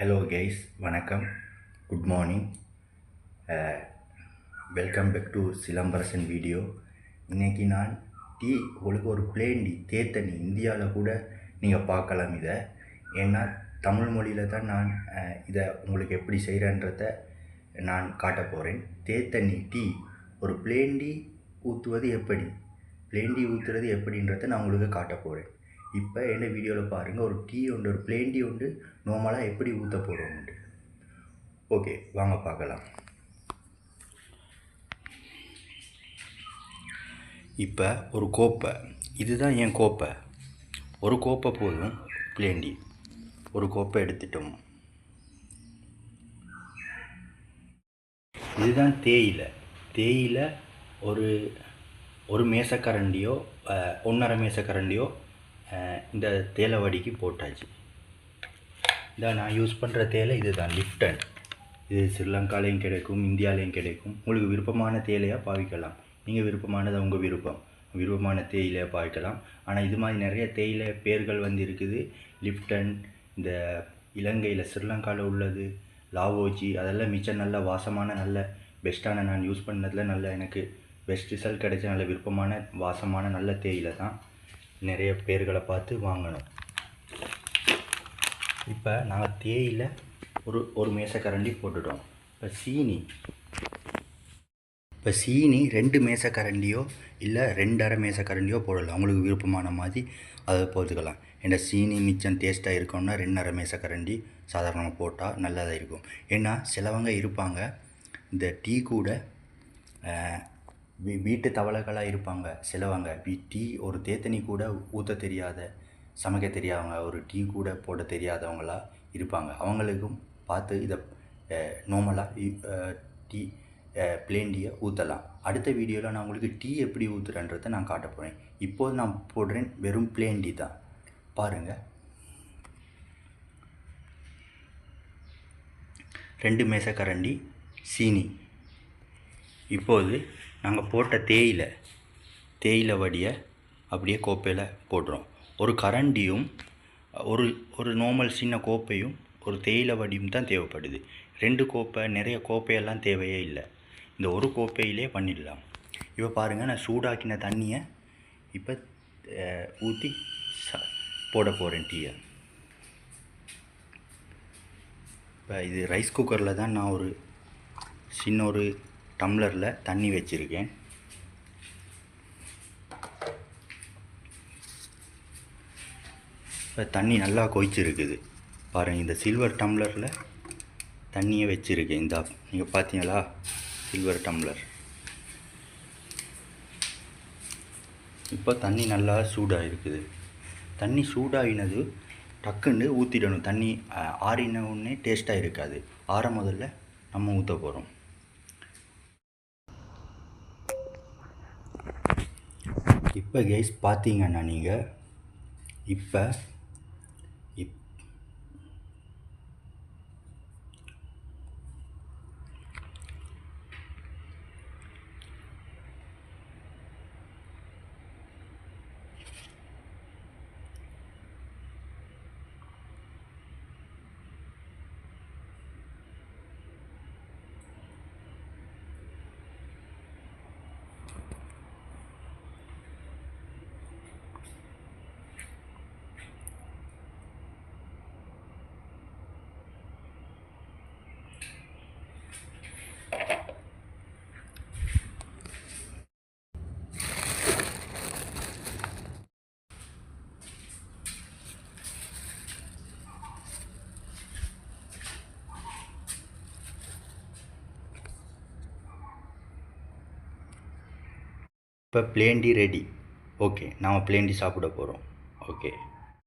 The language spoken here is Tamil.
ஹலோ கைஸ் வணக்கம். Good morning welcome back to Silambarasan video இன்னைக்கு நான் டீ உங்களுக்கு ஒரு பிளேன் டீ தேத்தண்ணி இந்தியாவில் கூட நீங்கள் பார்க்கலாம் இதை. ஏன்னா தமிழ் மொழியில் தான் நான் uh, இதை உங்களுக்கு எப்படி செய்கிறேன்றத நான் காட்ட போகிறேன் தேத்தண்ணி டீ ஒரு பிளேன் டீ ஊற்றுவது எப்படி? பிளேன் டீ ஊற்றுறது எப்படின்றத நான் உங்களுக்கு காட்ட போகிறேன் இப்போ என்ன வீடியோவில் பாருங்கள் ஒரு டீ உண்டு ஒரு பிளேன் டீ உண்டு நார்மலாக எப்படி ஊற்ற போகிறோம்ட்டு ஓகே வாங்க பார்க்கலாம். இப்போ ஒரு கோப்பை. இதுதான் என் கோப்பை. ஒரு கோப்பை போதும் பிளேன் டீ. ஒரு கோப்பை எடுத்துட்டோம். இதுதான் தேயிலை. தேயிலை ஒரு ஒரு மேசக்கரண்டியோ ஒன்றரை மேசக்கரண்டியோ இந்த தேலை வடிக்கு போட்டாச்சு. இதான் நான் யூஸ் பண்ணுற தேயிலை இதுதான் லிஃப்டன் இது ஸ்ரீலங்காலையும் கிடைக்கும் இந்தியாலையும் கிடைக்கும். உங்களுக்கு விருப்பமான தேலையாக பாவிக்கலாம். நீங்கள் விருப்பமானது உங்கள் விருப்பம். விருப்பமான தேயிலையை பாவிக்கலாம். ஆனால் இது மாதிரி நிறைய தேயிலை பேர்கள் வந்து இருக்குது. லிப்டன் இந்த இலங்கையில் ஸ்ரீலங்காவில் உள்ளது லாவோஜி அதெல்லாம் மிச்சம் நல்ல வாசமான நல்ல பெஸ்ட்டான நான் யூஸ் பண்ணதில் நல்ல எனக்கு பெஸ்ட் ரிசல்ட் கிடைச்ச நல்ல விருப்பமான வாசமான நல்ல தேயிலை தான். நிறைய பேர்களை பார்த்து வாங்கணும். இப்போ நாங்கள் தேயிலை ஒரு ஒரு மேசக்கரண்டி போட்டுட்டோம். இப்போ சீனி. இப்போ சீனி ரெண்டு மேசக்கரண்டியோ இல்லை ரெண்டரை மேசக்கரண்டியோ போடலாம். உங்களுக்கு விருப்பமான மாதிரி அதை போட்டுக்கலாம். ஏன்னா சீனி மிச்சம் டேஸ்ட்டாக இருக்கணும்னா ரெண்டரை மேசக்கரண்டி சாதாரணமாக போட்டால் நல்லதாக இருக்கும். ஏன்னா சிலவங்க இருப்பாங்க இந்த டீ கூட வீ- வீட்டு தவளைகளாக இருப்பாங்க சிலவங்க வீ- டீ ஒரு தேத்தனி கூட ஊற்ற தெரியாத சமைக்க தெரியாதவங்க ஒரு டீ கூட போட தெரியாதவங்களாக இருப்பாங்க. அவங்களுக்கும் பார்த்து இதை நார்மலாக டீ பிளேன் டீயை ஊற்றலாம் அடுத்த வீடியோவில் நான் உங்களுக்கு டீ எப்படி ஊற்றுறேன்றதை நான் காட்ட போகிறேன் இப்போது நான் போடுறேன் வெறும் பிளேன் டீ தான். பாருங்கள் ரெண்டு மேசக்கரண்டி சீனி. இப்போது நாங்கள் போட்ட தேயிலை தேயிலை வடியை அப்படியே கோப்பையில் போடுறோம் ஒரு கரண்டியும் ஒரு ஒரு நார்மல் சின்ன கோப்பையும் ஒரு தேயிலை வடியும் தான் தேவைப்படுது. ரெண்டு கோப்பை நிறைய கோப்பையெல்லாம் தேவையே இல்லை. இந்த ஒரு கோப்பையிலே பண்ணிடலாம். இப்போ பாருங்கள் நான் சூடாக்கின தண்ணியை இப்போ ஊற்றி ச போட போகிறேன் டீயை. இப்போ இது ரைஸ் குக்கரில் தான் நான் ஒரு சின்ன ஒரு டம்ளரில் தண்ணி வச்சுருக்கேன். இப்போ தண்ணி நல்லா கொதிச்சிருக்குது. பாருங்கள் இந்த சில்வர் டம்ளரில் தண்ணியை வச்சுருக்கேன். இந்த நீங்கள் பார்த்தீங்களா சில்வர் டம்ளர். இப்போ தண்ணி நல்லா சூடாக இருக்குது தண்ணி சூடாகினது டக்குன்னு ஊற்றிடணும் தண்ணி ஆறின உடனே டேஸ்ட்டாக இருக்காது. ஆற முதல்ல நம்ம ஊற்ற போகிறோம் இப்போ கேஸ் பார்த்தீங்கன்னா நீங்கள் இப்போ இப்போ பிளேண்டி ரெடி ஓகே நாம் பிளேண்டி சாப்பிட போகிறோம் ஓகே